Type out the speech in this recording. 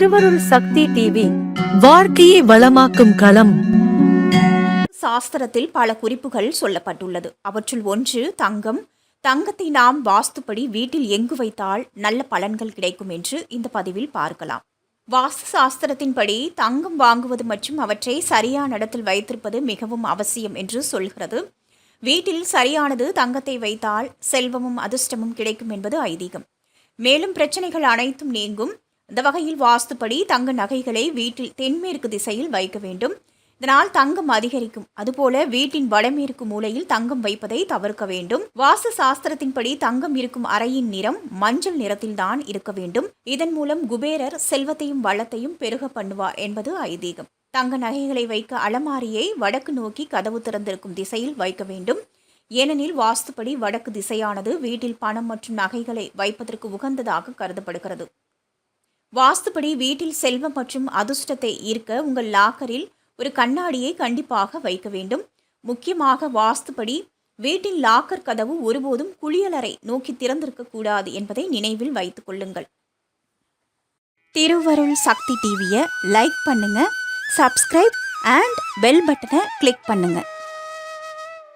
திருவருள் சக்தி டிவி வாழ்க்கையை வளமாக்கும் களம். சாஸ்திரத்தில் பல குறிப்புகள் சொல்லப்பட்டுள்ளது. அவற்றுள் ஒன்று தங்கம். தங்கத்தை நாம் வாஸ்துப்படி வீட்டில் எங்கு வைத்தால் நல்ல பலன்கள் கிடைக்கும் என்று இந்த பதிவில் பார்க்கலாம். வாஸ்து சாஸ்திரத்தின்படி தங்கம் வாங்குவது மற்றும் அவற்றை சரியான இடத்தில் வைத்திருப்பது மிகவும் அவசியம் என்று சொல்கிறது. வீட்டில் சரியானது தங்கத்தை வைத்தால் செல்வமும் அதிர்ஷ்டமும் கிடைக்கும் என்பது ஐதீகம். மேலும் பிரச்சனைகள் அனைத்தும் நீங்கும். இந்த வகையில் வாஸ்துப்படி தங்க நகைகளை வீட்டில் தென்மேற்கு திசையில் வைக்க வேண்டும். இதனால் தங்கம் அதிகரிக்கும். அதுபோல வீட்டின் வடமேற்கு மூலையில் தங்கம் வைப்பதை தவிர்க்க வேண்டும். வாஸ்து சாஸ்திரத்தின்படி தங்கம் இருக்கும் அறையின் நிறம் மஞ்சள் நிறத்தில்தான் இருக்க வேண்டும். இதன் மூலம் குபேரர் செல்வத்தையும் வளத்தையும் பெருக பண்ணுவார் என்பது ஐதீகம். தங்க நகைகளை வைக்க அலமாரியை வடக்கு நோக்கி கதவு திறந்திருக்கும் திசையில் வைக்க வேண்டும். ஏனெனில் வாஸ்துப்படி வடக்கு திசையானது வீட்டில் பணம் மற்றும் நகைகளை வைப்பதற்கு உகந்ததாக கருதப்படுகிறது. வாஸ்துப்படி வீட்டில் செல்வம் மற்றும் அதிர்ஷ்டத்தை ஈர்க்க உங்கள் லாக்கரில் ஒரு கண்ணாடியை கண்டிப்பாக வைக்க வேண்டும். முக்கியமாக வாஸ்துப்படி வீட்டின் லாக்கர் கதவு ஒருபோதும் குளியலறை நோக்கி திறந்திருக்க கூடாது என்பதை நினைவில் வைத்துக் கொள்ளுங்கள். திருவருள் சக்தி டிவியை லைக் பண்ணுங்க சப்ஸ்கிரைப் அண்ட் பெல் பட்டனை கிளிக் பண்ணுங்கள்